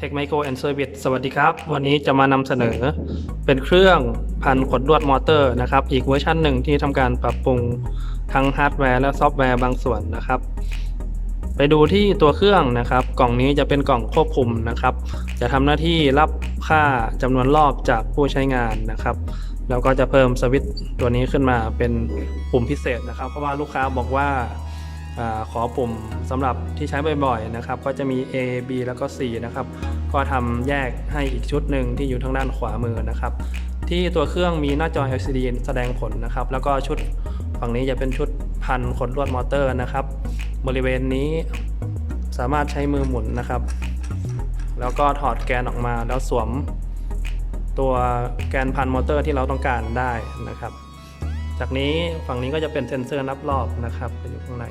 Tech Micro and Service สวัสดีครับ วันนี้จะมานำเสนอ เป็นเครื่องพันขดลวดมอเตอร์นะครับ อีกเวอร์ชันหนึ่งที่ทำการปรับปรุงทั้งฮาร์ดแวร์และซอฟต์แวร์บางส่วนนะครับ ไปดูที่ตัวเครื่องนะครับ กล่องนี้จะเป็นกล่องควบคุมนะครับ จะทำหน้าที่รับค่าจำนวนรอบจากผู้ใช้งานนะครับ แล้วก็จะเพิ่มสวิตช์ตัวนี้ขึ้นมาเป็นปุ่มพิเศษนะครับ เพราะว่าลูกค้าบอกว่า อขอปุ่มสำหรับที่ใช้บ่อยๆนะครับ ก็จะมี A B แล้วก็ C นะครับ ก็ทำแยกให้อีกชุดหนึ่งที่อยู่ทางด้านขวามือนะครับ ที่ตัวเครื่องมีหน้าจอ LCD แสดงผลนะครับ แล้วก็ชุดฝั่งนี้จะเป็นชุดพันขดลวดมอเตอร์นะครับ บริเวณนี้สามารถใช้มือหมุนนะครับ แล้วก็ถอดแกนออกมาแล้วสวมตัวแกนพันมอเตอร์ที่เราต้องการได้นะครับ จากนี้ฝั่งนี้ก็จะเป็นเซ็นเซอร์นับรอบนะครับอยู่ข้างใน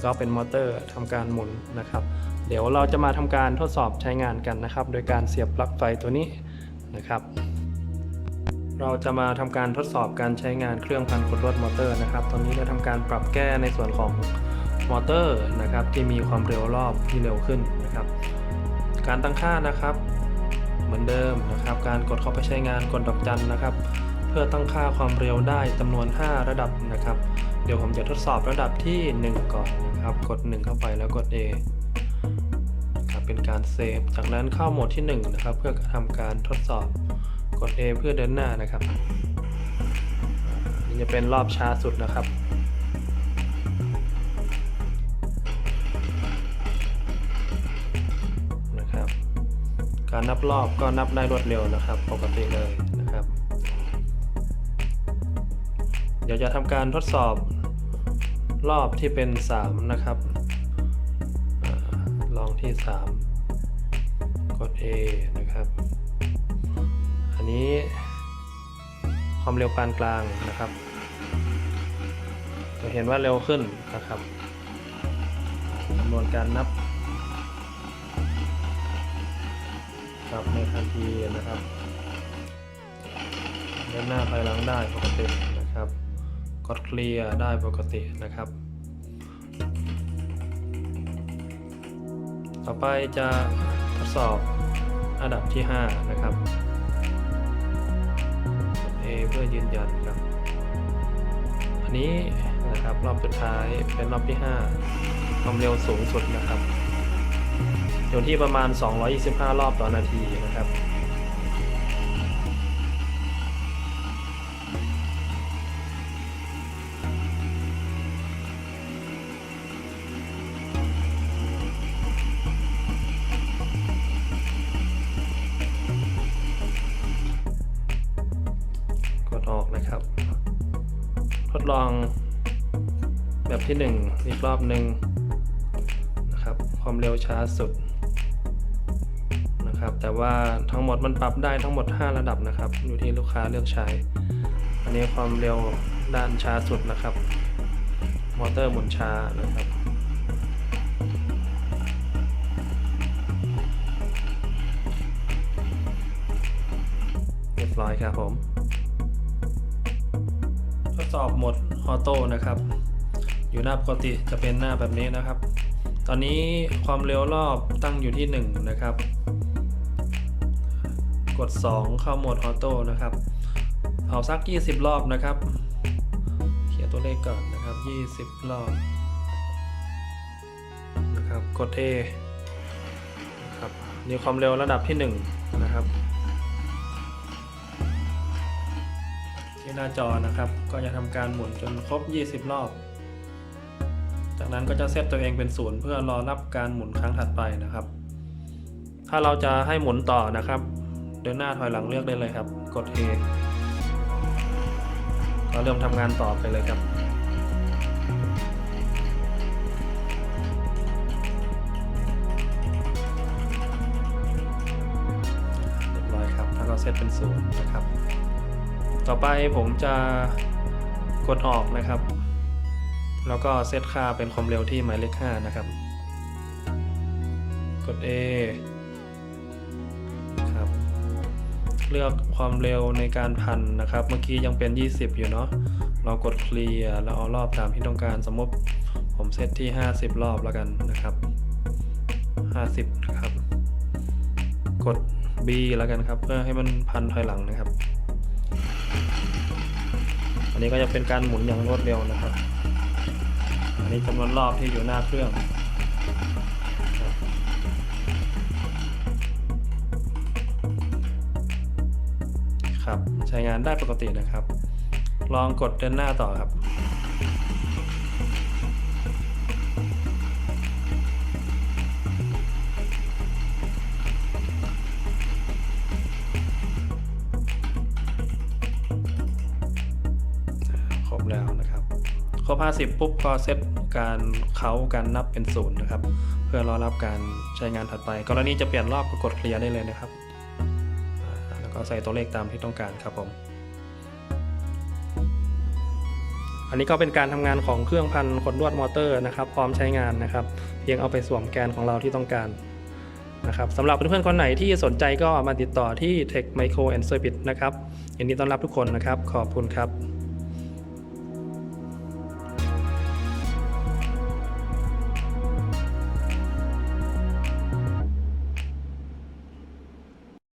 แล้วก็เป็นมอเตอร์ทำการหมุนนะครับ เดี๋ยวเราจะมาทำการทดสอบใช้งานกันนะครับ โดยการเสียบปลั๊กไฟตัวนี้นะครับ เราจะมาทำการทดสอบการใช้งานเครื่องพันกดลวดมอเตอร์นะครับ ตอนนี้เราทำการปรับแก้ในส่วนของมอเตอร์นะครับ ที่มีความเร็วรอบที่เร็วขึ้นนะครับ การตั้งค่านะครับ เหมือนเดิมนะครับ การกดเข้าไปใช้งานกดดอกจันนะครับ เพื่อตั้งค่าความเร็วได้จำนวน 5 ระดับนะครับ ดี๋ยวผมจะทดสอบระดับที่ 1 ก่อนนะครับ กด 1 เข้าไปแล้วกด A ครับเป็นการเซฟ จากนั้นเข้าโหมดที่ 1 นะครับ เพื่อทำการทดสอบ กด A เพื่อเดินหน้านะครับนี่จะเป็นรอบช้าสุดนะครับนะครับ การนับรอบก็นับได้รวดเร็วนะครับ ปกติเลยนะครับ เดี๋ยวจะทำการทดสอบ รอบที่เป็น 3 นะครับอลองที่ 3 กด A นะครับ อันนี้ความเร็วปานกลางนะครับจะเห็นว่าเร็วขึ้นนะครับจำนวนการนับครับในทันทีนะครับเดินหน้าภายหลังได้ปกตินะครับ กดเคลียร์ได้ปกตินะครับ ต่อไปจะทดสอบอันดับที่ 5 นะครับ A เพื่อยืนยันครับ อันนี้นะครับรอบสุดท้ายเป็นรอบที่ 5 ความเร็วสูงสุดนะครับ อยู่ที่ประมาณ 225 รอบต่อนาทีนะครับ ดลองแบบที่ 1 อีกรอบหนึ่งนะครับความเร็วช้าสุดนะครับแต่ว่าทั้งหมดมันปรับได้ทั้งหมด 5 ระดับนะครับอยู่ที่ลูกค้าเลือกใช้ อันนี้ความเร็วด้านช้าสุดนะครับ มอเตอร์หมุนช้านะครับเรียบร้อยครับผม ทดสอบหมดออโต้นะครับ อยู่หน้าปกติจะเป็นหน้าแบบนี้นะครับ ตอนนี้ความเร็วรอบตั้งอยู่ที่ 1 นะครับ กด 2 เข้าโหมดออโต้นะครับเอาสัก 20 รอบนะครับ เขียนตัวเลขก่อนนะครับ 20 รอบนะครับ กด A นะครับนี่ความเร็วระดับที่ 1 นะครับ ที่หน้าจอนะครับ ก็จะทำการหมุนจนครบ 20 รอบ จากนั้นก็จะเซตตัวเองเป็นศูนย์เพื่อรอรับการหมุนครั้งถัดไปนะครับ ถ้าเราจะให้หมุนต่อนะครับ เดินหน้าถอยหลังเลือกได้เลยครับ กด A ก็เริ่มทำงานต่อไปเลยครับเรียบร้อยครับถ้าเราเซตเป็นศูนย์นะครับ ต่อไปผมจะกดออกนะครับ แล้วก็เซตค่าเป็นความเร็วที่หมายเลข 5 นะครับ กด A ครับ เลือกความเร็วในการพันนะครับ เมื่อกี้ยังเป็น 20 อยู่เนาะ เรากดเคลียร์แล้วเอารอบตามที่ต้องการ สมมติผมเซตที่ 50 รอบแล้วกันนะครับ 50 นะครับ กด B แล้วกันครับ เพื่อให้มันพันถอยหลังนะครับ นนี้ก็จะเป็นการหมุนอย่างรวดเร็วนะครับ อันนี้จำนวนรอบที่อยู่หน้าเครื่องครับใช้งานได้ปกตินะครับ ลองกดเดินหน้าต่อครับ รบ50ปุ๊บก็เซตการเขาการนับเป็นศูนย์นะครับ เพื่อรอรับการใช้งานถัดไป กรณีจะเปลี่ยนรอบก็กดเคลียร์ได้เลยนะครับ แล้วก็ใส่ตัวเลขตามที่ต้องการครับผม อันนี้ก็เป็นการทำงานของเครื่องพันขดลวดมอเตอร์นะครับ พร้อมใช้งานนะครับ เพียงเอาไปสวมแกนของเราที่ต้องการนะครับสำหรับเพื่อนๆคนไหนที่สนใจก็มาติดต่อที่ Tech Micro and Service นะครับยินดีต้อนรับทุกคนนะครับ ขอบคุณครับ